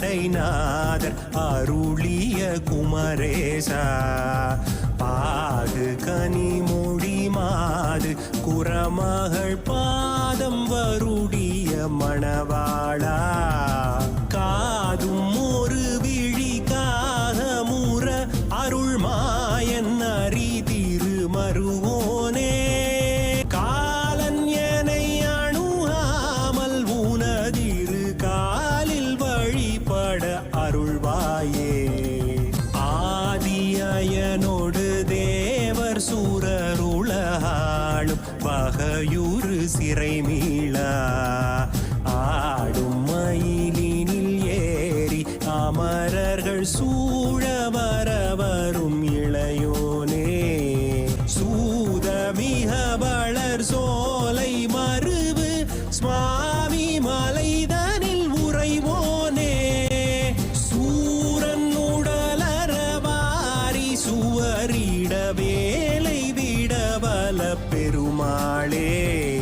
படைநாதர் அருளிய குமரேசா. பாகு கனிமொழி மாது குரமகள் பாதம் வருடிய மணவாளா. காதும் ஒரு விழிக்காக முற அருள் மாயன் அறி அருள்வாயே. ஆதியனோடு தேவர் சூரருளாளும் பகையுறு சிறை மீளா ஆடும் மயிலினில் ஏறி அமரர்கள் சூழ வரவரும் இளையோ வேலை விட விடவல பெருமாளே.